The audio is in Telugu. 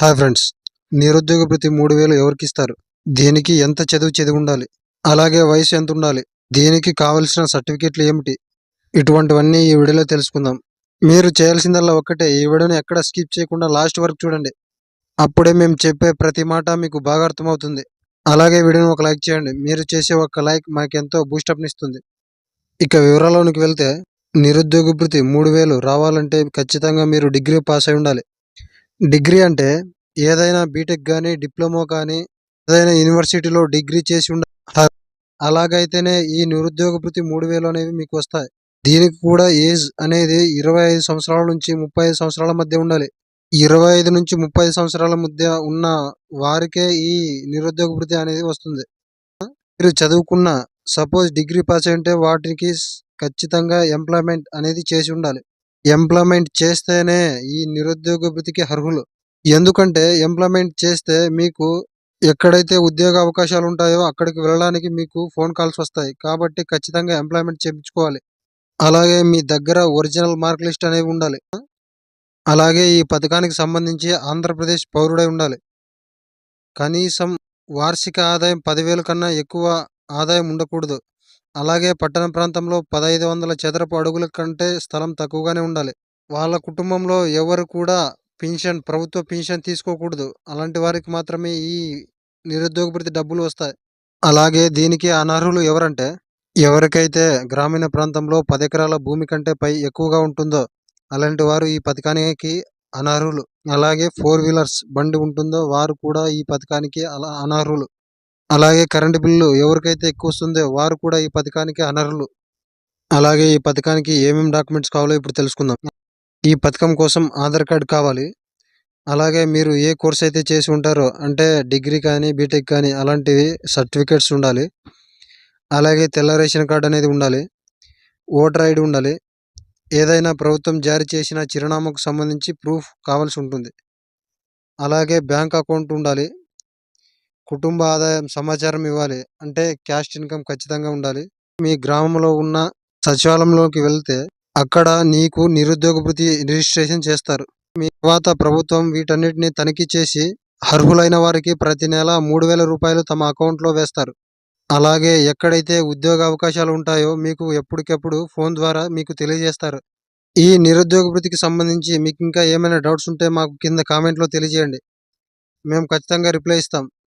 హాయ్ ఫ్రెండ్స్ నిరుద్యోగ ప్రతి మూడు వేలు ఎవరికి ఇస్తారు దీనికి ఎంత చదువు చదివి ఉండాలి? అలాగే వయసు ఎంత ఉండాలి? దీనికి కావలసిన సర్టిఫికెట్లు ఏమిటి? ఇటువంటివన్నీ ఈ వీడియోలో తెలుసుకుందాం. మీరు చేయాల్సిందల్లా ఒక్కటే ఈ వీడియోని ఎక్కడ స్కిప్ చేయకుండా లాస్ట్ వరకు చూడండి. అప్పుడే మేము చెప్పే ప్రతి మాట మీకు బాగా అర్థమవుతుంది. అలాగే వీడియోని ఒక లైక్ చేయండి. మీరు చేసే ఒక లైక్ మాకెంతో బూస్టప్ని ఇస్తుంది. ఇక వివరాల్లోనికి వెళ్తే నిరుద్యోగ భృతి మూడు వేలు రావాలంటే ఖచ్చితంగా మీరు డిగ్రీ పాస్ అయి ఉండాలి. డిగ్రీ అంటే ఏదైనా బీటెక్ కానీ డిప్లొమా కానీ ఏదైనా యూనివర్సిటీలో డిగ్రీ చేసి ఉండ అలాగైతేనే ఈ నిరుద్యోగ భృతి మూడు వేలు అనేవి మీకు వస్తాయి. దీనికి కూడా ఏజ్ అనేది ఇరవై ఐదు సంవత్సరాల నుంచి ముప్పై ఐదు సంవత్సరాల మధ్య ఉండాలి. ఇరవై ఐదు నుంచి ముప్పై ఐదు సంవత్సరాల మధ్య ఉన్న వారికే ఈ నిరుద్యోగ భృతి అనేది వస్తుంది. మీరు చదువుకున్న సపోజ్ డిగ్రీ పాస్ అయి ఉంటే వాటికి ఖచ్చితంగా ఎంప్లాయ్మెంట్ అనేది చేసి ఉండాలి. ఎంప్లాయ్మెంట్ చేస్తేనే ఈ నిరుద్యోగ వృత్తికి అర్హులు. ఎందుకంటే ఎంప్లాయ్మెంట్ చేస్తే మీకు ఎక్కడైతే ఉద్యోగ అవకాశాలు ఉంటాయో అక్కడికి వెళ్ళడానికి మీకు ఫోన్ కాల్స్ వస్తాయి. కాబట్టి ఖచ్చితంగా ఎంప్లాయ్మెంట్ చేయించుకోవాలి. అలాగే మీ దగ్గర ఒరిజినల్ మార్క్ లిస్ట్ అనేవి ఉండాలి. అలాగే ఈ పథకానికి సంబంధించి ఆంధ్రప్రదేశ్ పౌరుడై ఉండాలి. కనీసం వార్షిక ఆదాయం పదివేల కన్నా ఎక్కువ ఆదాయం ఉండకూడదు. అలాగే పట్టణ ప్రాంతంలో పదహైదు వందల చదరపు అడుగుల కంటే స్థలం తక్కువగానే ఉండాలి. వాళ్ళ కుటుంబంలో ఎవరు కూడా పెన్షన్ ప్రభుత్వ పెన్షన్ తీసుకోకూడదు. అలాంటి వారికి మాత్రమే ఈ నిరుద్యోగ భృతి డబ్బులు వస్తాయి. అలాగే దీనికి అనర్హులు ఎవరంటే ఎవరికైతే గ్రామీణ ప్రాంతంలో పది ఎకరాల భూమి కంటే పై ఎక్కువగా ఉంటుందో అలాంటి వారు ఈ పథకానికి అనర్హులు. అలాగే ఫోర్ వీలర్స్ బండి ఉంటుందో వారు కూడా ఈ పథకానికి అలా అనర్హులు. అలాగే కరెంటు బిల్లు ఎవరికైతే ఎక్కువ వస్తుందో వారు కూడా ఈ పథకానికి అనర్హులు. అలాగే ఈ పథకానికి ఏమేమి డాక్యుమెంట్స్ కావాలో ఇప్పుడు తెలుసుకుందాం. ఈ పథకం కోసం ఆధార్ కార్డు కావాలి. అలాగే మీరు ఏ కోర్స్ అయితే చేసి ఉంటారో అంటే డిగ్రీ కానీ బీటెక్ కానీ అలాంటివి సర్టిఫికేట్స్ ఉండాలి. అలాగే తెల్ల రేషన్ కార్డు అనేది ఉండాలి. ఓటర్ ఐడి ఉండాలి. ఏదైనా ప్రభుత్వం జారీ చేసిన చిరునామాకు సంబంధించి ప్రూఫ్ కావాల్సి ఉంటుంది. అలాగే బ్యాంక్ అకౌంట్ ఉండాలి. కుటుంబ ఆదాయం సమాచారం ఇవ్వాలి. అంటే క్యాష్ ఇన్కమ్ ఖచ్చితంగా ఉండాలి. మీ గ్రామంలో ఉన్న సచివాలయంలోకి వెళ్తే అక్కడ నీకు నిరుద్యోగ భృతి రిజిస్ట్రేషన్ చేస్తారు. మీ తర్వాత ప్రభుత్వం వీటన్నిటిని తనిఖీ చేసి అర్హులైన వారికి ప్రతి నెల మూడు వేల రూపాయలు తమ అకౌంట్లో వేస్తారు. అలాగే ఎక్కడైతే ఉద్యోగ అవకాశాలు ఉంటాయో మీకు ఎప్పటికప్పుడు ఫోన్ ద్వారా మీకు తెలియజేస్తారు. ఈ నిరుద్యోగ భృతికి సంబంధించి మీకు ఇంకా ఏమైనా డౌట్స్ ఉంటే మాకు కింద కామెంట్లో తెలియజేయండి. మేము ఖచ్చితంగా రిప్లై ఇస్తాం.